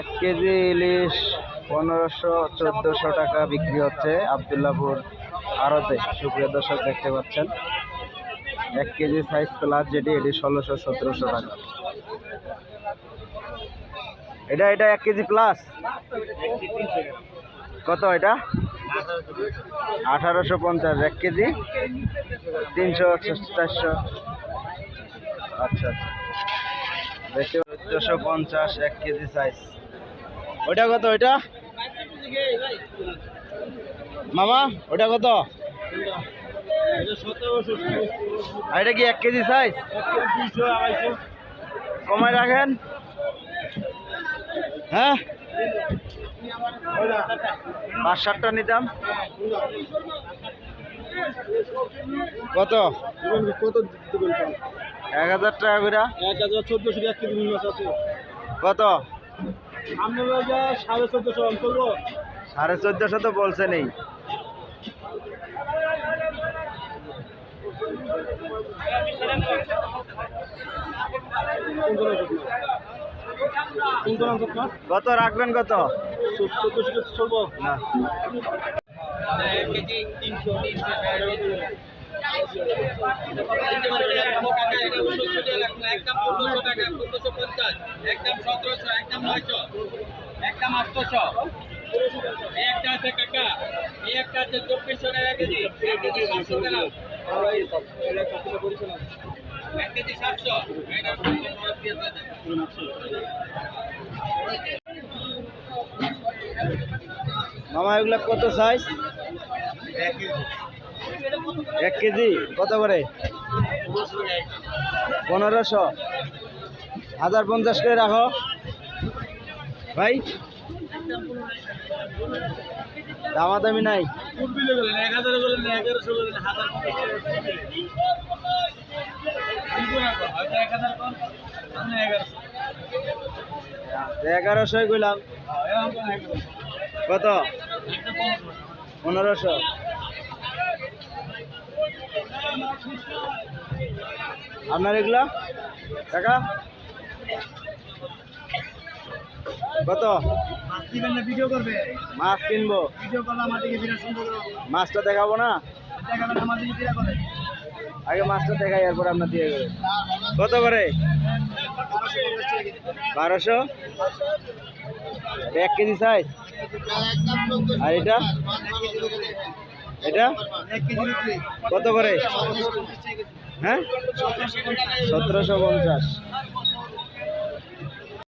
এক কেজি ইলিশ পনেরোশো চোদ্দোশো টাকা বিক্রি হচ্ছে আবদুল্লাপুর আড়তে। সুপ্রিয় দর্শক, দেখতে পাচ্ছেন। এক কেজি সাইজ প্লাস যেটি, এটি ষোলোশো সতেরোশো টাকা। এটা এটা এক কেজি প্লাস কত এটা? আঠারোশো পঞ্চাশ, এক কেজি? তিনশো চারশো। আচ্ছা আচ্ছা। দেখতে চোদ্দোশো পঞ্চাশ, এক কেজি সাইজ ওইটা কত ওইটা? মামা ওটা কত? আর এটা কি এক কেজি সাইজ কমায় রাখেন। হ্যাঁ? পাঁচ সাতটা নিতাম। কত? কত এক হাজার টাকা করে। এক হাজার চোদ্দশো এক কেজি মাছ আছে? কত? সাড়ে চোদ্দশো সাড়ে তো বলছে নেই। কত রাখবেন কত? চলবো। না। একদম সতেরোশো একদম নয়শো। একদম একটা আছে কাকা একটা আছে। মামা, এগুলা কত সাইজ এক কেজি। কত করে? পনেরোশো। হাজার পঞ্চাশ করে রাখো। ভাই নাই। গেলেন এক হাজারে এগারোশো এগারোশো কত? পনেরোশো। আপনার এগুলা? টাকা? কত? মাছ ভিডিও করবে? মাছ কিনবো। ভিডিও মাছটা দেখাবো না? আগে মাছটা দেখাই এরপর আপনার দিয়ে দেবে। কত করে? বারোশো এক কেজি সাইজ আর এটা? এটা? কত করে? হ্যাঁ? সতেরোশো পঞ্চাশ।